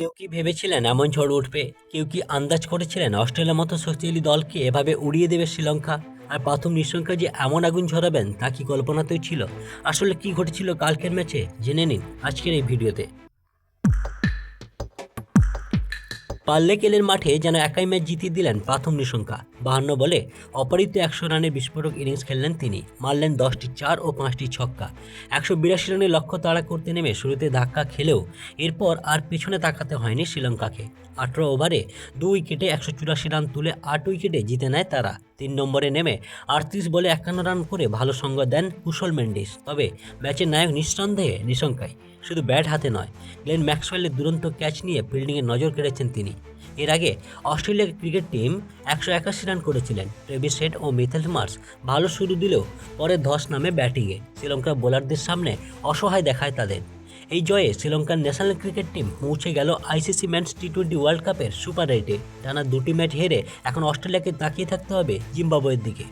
কেউ কি ভেবেছিলেন এমন ঝড় উঠবে? কেউ কি আন্দাজ করেছিলেন অস্ট্রেলিয়ার মতো শক্তিশালী দলকে এভাবে উড়িয়ে দেবে শ্রীলঙ্কা? আর প্রথম নিঃসংখ্যা যে এমন আগুন ঝরাবেন, তা কি কল্পনাতেই ছিল? আসলে কি ঘটেছিল কালকের ম্যাচে? জেনে নিন আজকের এই ভিডিওতে। পাল্লে কেলের মাঠে যেন একাই ম্যাচ জিতিয়ে দিলেন প্রথম নিঃসংখ্যা বাহান্ন বলে অপরিত একশো রানের বিস্ফোরক ইনিংস খেললেন তিনি। মারলেন দশটি চার ও পাঁচটি ছক্কা। একশো বিরাশি রানের লক্ষ্য তাড়া করতে নেমে শুরুতে ধাক্কা খেলেও এরপর আর পেছনে তাকাতে হয়নি শ্রীলঙ্কাকে। আঠেরো ওভারে দু উইকেটে একশো চুরাশি রান তুলে আট উইকেটে জিতে নেয় তারা। তিন নম্বরে নেমে আটত্রিশ বলে একান্ন রান করে ভালো সঙ্গ দেন কুশল মেন্ডিস। তবে ম্যাচের নায়ক নিঃসন্দেহে নিশঙ্কাই শুধু ব্যাট হাতে নয়, গ্লেন ম্যাক্সওয়েলের দুরন্ত ক্যাচ নিয়ে ফিল্ডিংয়ে নজর কেড়েছেন তিনি। এর আগে অস্ট্রেলিয়া ক্রিকেট টিম একশো একাশি রান করেছিলেন। ট্রেভিস হেড ও মিথেল মার্স ভালো শুরু দিলেও পরে ধস নামে ব্যাটিংয়ে শ্রীলঙ্কার বোলারদের সামনে অসহায় দেখায় তাদের। এই জয়ে শ্রীলঙ্কার ন্যাশনাল ক্রিকেট টিম পৌঁছে গেল ICC men's T twenty world কাপের সুপার এইটে। টানা দুটি ম্যাচ হেরে এখন অস্ট্রেলিয়াকে তাকিয়ে থাকতে হবে জিম্বাবুয়ের দিকে।